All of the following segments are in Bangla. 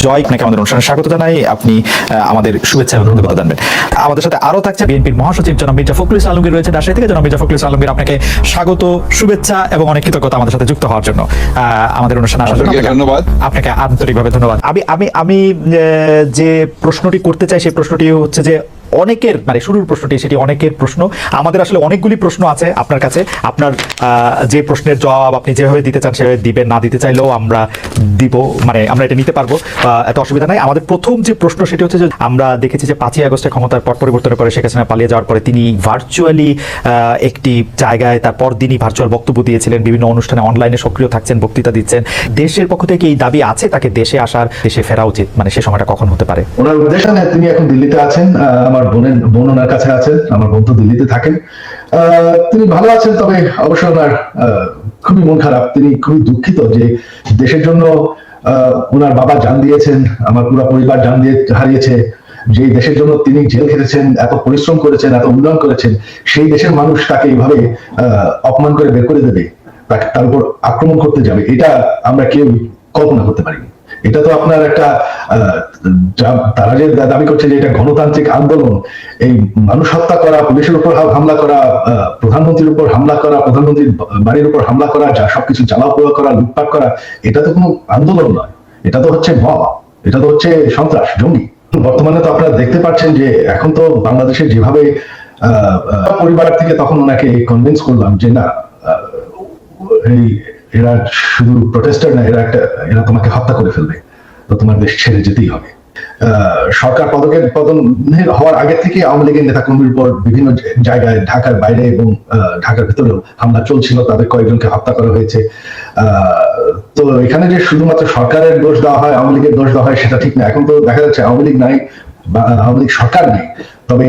জয় আপনাকে আমাদের অনুষ্ঠানে স্বাগত জানাই। আপনি আমাদের শুভেচ্ছা এবং ধন্যবাদ জানবেন। আমাদের সাথে আরও থাকছে বিএনপির মহাসচিব জনাব মির্জা ফখরুল আলমগীর রয়েছে রাজশাহী থেকে জনাব মির্জা ফখরুল আলমগীর আপনাকে স্বাগত শুভেচ্ছা এবং অনেক কৃতজ্ঞতা আমাদের সাথে যুক্ত হওয়ার জন্য। আহ, আমাদের অনুষ্ঠানে আসার জন্য ধন্যবাদ। আপনাকে আন্তরিকভাবে ধন্যবাদ। আমি আমি আমি যে প্রশ্নটি করতে চাই সেই প্রশ্নটি হচ্ছে যে অনেকের মানে শুরুর প্রশ্নটি সেটি অনেকের প্রশ্ন। আমাদের আসলে অনেকগুলি প্রশ্ন আছে আপনার কাছে। আপনার যে প্রশ্নের জবাব আপনি যেভাবে দিতে চান সেভাবে দিবেন না দিতে চাইলেও আমরা দিব মানে আমরা এটা নিতে পারব। এত অসুবিধা নাই। আমাদের প্রথম যে প্রশ্ন সেটি হচ্ছে যে আমরা দেখেছি যে পাঁচই আগস্টে ক্ষমতার পট পরিবর্তনের পরে শেখ হাসিনা পালিয়ে যাওয়ার পরে তিনি ভার্চুয়ালি একটি জায়গায় তারপর দিনই ভার্চুয়াল বক্তব্য দিয়েছিলেন। বিভিন্ন অনুষ্ঠানে অনলাইনে সক্রিয় থাকছেন বক্তৃতা দিচ্ছেন। দেশের পক্ষ থেকে এই দাবি আছে তাকে দেশে আসার দেশে ফেরা উচিত। মানে সে সময়টা কখন হতে পারে? ওনার উদ্দেশ্য তিনি এখন দিল্লিতে আছেন। আহ, আমার বোনের বোন ওনার কাছে আছেন, আমার বোন তো দিল্লিতে থাকেন। তিনি ভালো আছেন, তবে অবশ্য ওনার খুবই মন খারাপ। তিনি খুবই দুঃখিত যে দেশের জন্য ওনার বাবা জান দিয়েছেন, আমার পুরো পরিবার জান দিয়ে হারিয়েছে। যে দেশের জন্য তিনি জেল খেটেছেন, এত পরিশ্রম করেছেন, এত উন্নয়ন করেছেন, সেই দেশের মানুষ তাকে এইভাবে অপমান করে বের করে দেবে তার উপর আক্রমণ করতে যাবে, এটা আমরা কেউ কল্পনা করতে পারিনি। এটা তো আপনার একটা তারা যে দাবি করছে যে এটা গণতান্ত্রিক আন্দোলন, এই মানুষ হত্যা করা, পুলিশের উপর হামলা করা প্রধানমন্ত্রীর উপর হামলা করা, প্রধানমন্ত্রীর বাড়ির উপর হামলা করা, যা সবকিছু জ্বালাও পোড়া করা, লুটপাট করা, এটা তো কোনো আন্দোলন নয়। এটা তো হচ্ছে মব, এটা তো হচ্ছে সন্ত্রাস, জঙ্গি। বর্তমানে তো আপনারা দেখতে পাচ্ছেন যে এখন তো বাংলাদেশে যেভাবে পরিবার থেকে তখন ওনাকে কনভিন্স করলাম যে না এই এরা শুধু প্রটেস্টার না এরা একটা এরা তোমাকে হত্যা করে ফেলবে। তো তোমার দেশ ছেড়ে যেতেই হবে। সরকার পদকের পতন হওয়ার আগে থেকে আওয়ামী লীগের নেতা কর্মীর উপর বিভিন্ন জায়গায়, ঢাকার বাইরে এবং ঢাকার ভিতরেও হামলা চলছিল, তাদের কয়েকজনকে হত্যা করা হয়েছে। তো এখানে যে শুধুমাত্র সরকারের দোষ দেওয়া হয়, আওয়ামী লীগের দোষ দেওয়া হয়, সেটা ঠিক না। এখন তো দেখা যাচ্ছে আওয়ামী লীগ নাই আওয়ামী লীগ সরকার নেই। তবে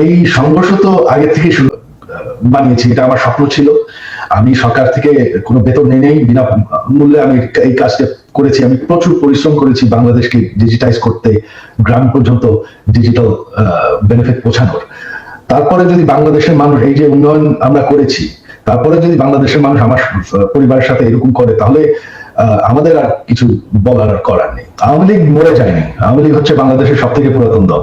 এই সংঘর্ষ তো আগে থেকে শুরু, বানিয়েছি, এটা আমার স্বপ্ন ছিল। আমি সরকার থেকে কোনো বেতন নেই নেই, বিনা মূল্যে আমি এই কাজটা করেছি। আমি প্রচুর পরিশ্রম করেছি বাংলাদেশকে ডিজিটাইজ করতে, গ্রাম পর্যন্ত ডিজিটাল বেনিফিট পৌঁছানোর। তারপরে যদি বাংলাদেশের মানুষ, এই যে উন্নয়ন আমরা করেছি, তারপরে যদি বাংলাদেশের মানুষ আমার পরিবারের সাথে এরকম করে, তাহলে আমাদের আর কিছু বলার করার নেই। আওয়ামী লীগ মরে যায়নি। আওয়ামী লীগ হচ্ছে বাংলাদেশের সব থেকে পুরাতন দল।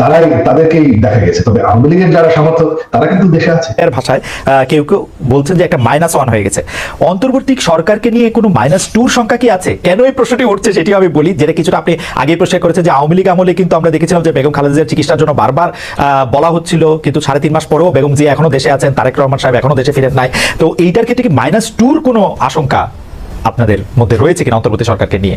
তারাই তাদেরকেই দেখা গেছে। তবে আওয়ামী লীগের যারা সমর্থক, তারা কিন্তু দেশে আছে। এর ভাষায় কেউ কেউ বলছেন যে একটা মাইনাস ওয়ান হয়ে গেছে। অন্তর্বর্তী সরকারকে নিয়ে কোনো মাইনাস টুর সংখ্যা কি আছে? কেন এই প্রশ্নটি উঠছে সেটি আমি বলি। যেটা কিছুটা আপনি আগে প্রশ্ন করেছেন যে আওয়ামী লীগ আমলে কিন্তু আমরা দেখেছিলাম যে বেগম খালেদা চিকিৎসার জন্য বারবার বলা হচ্ছিল। কিন্তু সাড়ে তিন মাস পরেও বেগম জিয়া এখনও দেশে আছেন, তারেক রহমান সাহেব এখনও দেশে ফিরেন নাই। তো এইটার ক্ষেত্রে কি মাইনাস টুর কোনো আশঙ্কা আপনাদের মধ্যে রয়েছে কিনা অন্তর্বর্তী সরকারকে নিয়ে?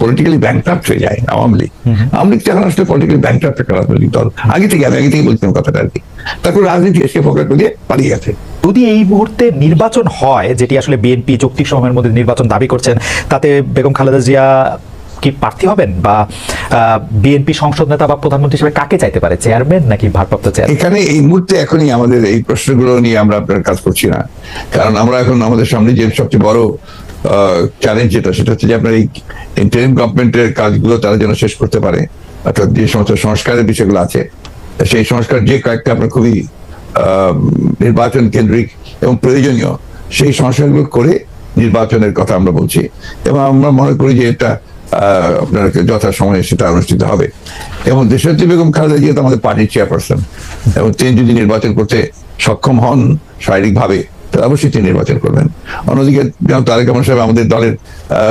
পলিটিক্যালি ব্যাংক্রাফ্ট হয়ে যায় আওয়ামী লীগ। আওয়ামী লীগ এখন আসলে পলিটিক্যালি ব্যাংক্রাফ্ট একটা রাজনৈতিক দল। আগে থেকে আমি আগে থেকে বলছিলাম কথাটা আর কি। তারপর রাজনীতি এসে ফোকাস করে পালিয়ে গেছে। যদি এই মুহূর্তে নির্বাচন হয় যেটি আসলে বিএনপি যৌক্তিক সময়ের মধ্যে নির্বাচন দাবি করছেন তাতে বেগম খালেদা জিয়া কি প্রার্থী হবেন? বা বিএনপি সংসদ নেতা বা প্রধানমন্ত্রী হিসেবে কাকে চাইতে পারে? চেয়ারম্যান নাকি ভারপ্রাপ্ত চেয়ারম্যান? এখানে এই মুহূর্তে এখনই আমাদের এই প্রশ্নগুলো নিয়ে আমরা আপনার কাজ করছি না। কারণ আমরা এখন আমাদের সামনে যে সবচেয়ে বড় চ্যালেঞ্জ যেটা, সেটা হচ্ছে যে আপনার এই ইন্টারিম গভর্নমেন্টের কাজগুলো তারা যেন শেষ করতে পারে, অর্থাৎ যে সমস্ত সংস্কারের বিষয়গুলো আছে, সেই সংস্কার যে কয়েকটা আপনার খুবই নির্বাচন কেন্দ্রিক এবং প্রয়োজনীয়, সেই সংস্কারগুলো করে নির্বাচনের কথা আমরা বলছি। এবং আমরা মনে করি যে এটা আপনার যথা সময়ে সেটা অনুষ্ঠিত হবে। এবং দেশনেত্রী বেগম খালেদা জিয়া আমাদের পার্টির চেয়ারপারসন এবং তিনি যদি নির্বাচন করতে সক্ষম হন শারীরিকভাবে তাহলে অবশ্যই তিনি নির্বাচন করবেন। অন্যদিকে যেমন তারেক রহমান সাহেব আমাদের দলের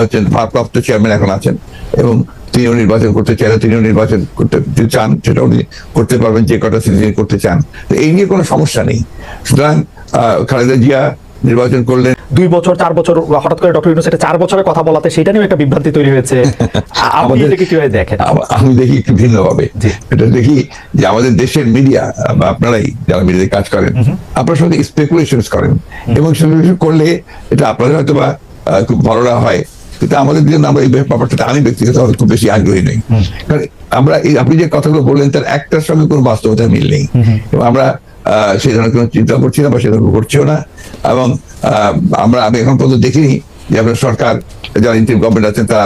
হচ্ছেন ভারপ্রাপ্ত চেয়ারম্যান এখন আছেন এবং তিনিও নির্বাচন করতে চান তিনিও নির্বাচন করতে চান, সেটা উনি করতে পারবেন, যে কটা সিটি করতে চান। তো এই নিয়ে কোনো সমস্যা নেই। সুতরাং খালেদা জিয়া নির্বাচন করলেন। দুই বছর চার বছর হঠাৎ করে ডক্টর ইউনুস এটা চার বছরের কথা বলাতে সেটা নিয়েও একটা বিভ্রান্তি তৈরি হয়েছে। আপনি এটাকে কীভাবে দেখেন? আমি দেখি একটু ভিন্নভাবে। এটা দেখি যে আমাদের দেশের মিডিয়া বা আপনারাই যারা মিডিয়াতে কাজ করেন আপনার সঙ্গে স্পেকুলেশন করেন। এবং স্পেকুলেশন করলে এটা আপনাদের হয়তো বা খুব বড়রা হয়। কিন্তু আমাদের জন্য আমরা এই ব্যাপারটা আমি ব্যক্তিগত খুব বেশি আগ্রহী নই। কারণ আমরা আপনি যে কথাগুলো বললেন তার একটার সঙ্গে কোনো বাস্তবতার মিল নেই। এবং আমরা সেই ধরনের কোনো চিন্তা করছি না বা সে ধরনের করছিও না। এবং আমরা, আমি এখন পর্যন্ত দেখিনি যে আপনার সরকার, যারা ইন্টিম গভর্নমেন্ট আছেন, তারা